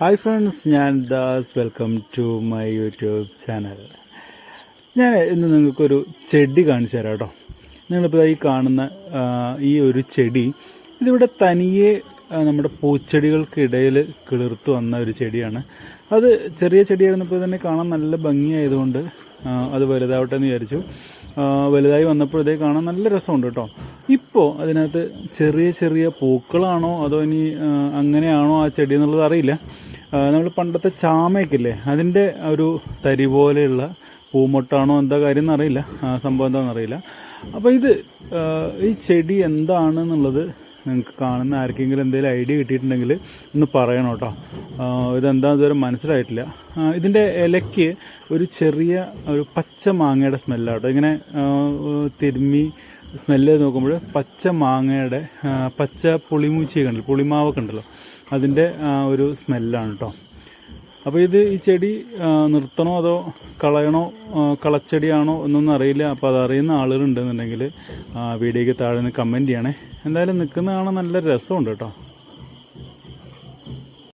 Hi friends ഞാൻ Das. Welcome to my YouTube channel ഞാൻ ഇന്ന് നിങ്ങൾക്കൊരു ചെടി കാണിച്ചു തരാം കേട്ടോ. നിങ്ങളിപ്പോൾ ഈ കാണുന്ന ഈ ഒരു ചെടി ഇതിവിടെ തനിയെ നമ്മുടെ പൂച്ചെടികൾക്കിടയിൽ കിളിർത്ത് വന്ന ഒരു ചെടിയാണ്. അത് ചെറിയ ചെടിയായിരുന്നപ്പോൾ തന്നെ കാണാൻ നല്ല ഭംഗിയായതുകൊണ്ട് അത് വലുതാവട്ടെ എന്ന് വിചാരിച്ചു. വലുതായി വന്നപ്പോഴത്തേ കാണാൻ നല്ല രസമുണ്ട് കേട്ടോ. ഇപ്പോൾ അതിനകത്ത് ചെറിയ ചെറിയ പൂക്കളാണോ അതോ ഇനി അങ്ങനെയാണോ ആ ചെടി എന്നുള്ളത് അറിയില്ല. നമ്മൾ പണ്ടത്തെ ചാമയൊക്കെ അതിന്റെ ഒരു തരി പോലെയുള്ള പൂമൊട്ടാണോ എന്താ കാര്യം എന്നറിയില്ല സംഭവം എന്താണെന്നറിയില്ല. അപ്പോൾ ഇത് ഈ ചെടി എന്താണെന്നുള്ളത് നിങ്ങൾക്ക് കാണുന്ന ആർക്കെങ്കിലും എന്തെങ്കിലും ഐഡിയ കിട്ടിയിട്ടുണ്ടെങ്കിൽ ഒന്ന് പറയണം കേട്ടോ. ഇതെന്താണെന്ന് ഇതുവരെ മനസ്സിലായിട്ടില്ല. ഇതിന്റെ ഇലയ്ക്ക് ഒരു ചെറിയ ഒരു പച്ച മാങ്ങയുടെ സ്മെല്ലാണ് കേട്ടോ. ഇങ്ങനെ തിരുമ്മി സ്മെല്ല് നോക്കുമ്പോൾ പച്ച മാങ്ങയുടെ പച്ച പുളിമൂച്ചി കണ്ടല്ലോ? പുളിമാവൊക്കെ ഉണ്ടല്ലോ. അതിന്റെ ഒരു സ്മെല്ലാണ് കേട്ടോ അപ്പോൾ ഇത് ഈ ചെടി നിർത്തണോ അതോ കളയണോ കളച്ചെടിയാണോ എന്നൊന്നും അറിയില്ല. അപ്പോൾ അതറിയുന്ന ആളുകളുണ്ടെന്നുണ്ടെങ്കിൽ വീഡിയോയ്ക്ക് താഴെ നിന്ന് കമന്റ് ചെയ്യണേ. എന്തായാലും നിൽക്കുന്ന കാണാൻ നല്ല രസമുണ്ട് കേട്ടോ